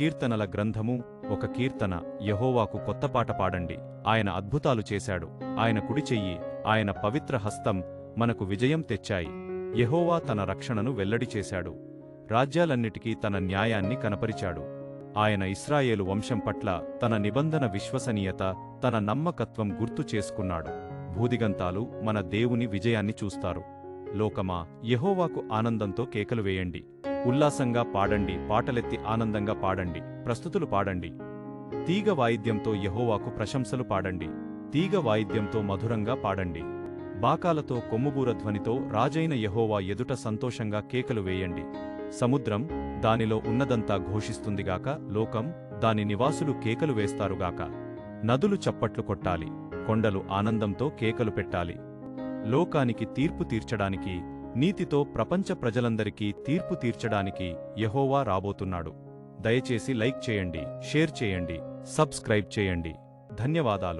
కీర్తనల గ్రంథము ఒక కీర్తన. యహోవాకు కొత్త పాట పాడండి. ఆయన అద్భుతాలు చేశాడు. ఆయన కుడి చెయ్యి ఆయన పవిత్ర హస్తం మనకు విజయం తెచ్చాయి. యహోవా తన రక్షణను వెల్లడి చేశాడు. రాజ్యాలన్నిటికీ తన న్యాయాన్ని కనపరిచాడు. ఆయన ఇస్రాయేలు వంశం పట్ల తన నిబంధన విశ్వసనీయత తన నమ్మకత్వం గుర్తు చేసుకున్నాడు. భూదిగంతాలు మన దేవుని విజయాన్ని చూస్తారు. లోకమా యహోవాకు ఆనందంతో కేకలు వేయండి. ఉల్లాసంగా పాడండి పాటలెత్తి ఆనందంగా పాడండి ప్రస్తుతులు పాడండి. తీగ వాయిద్యంతో యహోవాకు ప్రశంసలు పాడండి తీగ వాయిద్యంతో మధురంగా పాడండి. బాకాలతో కొమ్ముబూర ధ్వనితో రాజైన యహోవా ఎదుట సంతోషంగా కేకలు వేయండి. సముద్రం దానిలో ఉన్నదంతా ఘోషిస్తుందిగాక లోకం దాని నివాసులు కేకలు వేస్తారుగాక నదులు చప్పట్లు కొట్టాలి కొండలు ఆనందంతో కేకలు పెట్టాలి. లోకానికి తీర్పు తీర్చడానికి నీతితో ప్రపంచ ప్రజలందరికీ తీర్పు తీర్చడానికి యెహోవా రాబోతున్నాడు. దయచేసి లైక్ చేయండి షేర్ చేయండి సబ్స్క్రైబ్ చేయండి. ధన్యవాదాలు.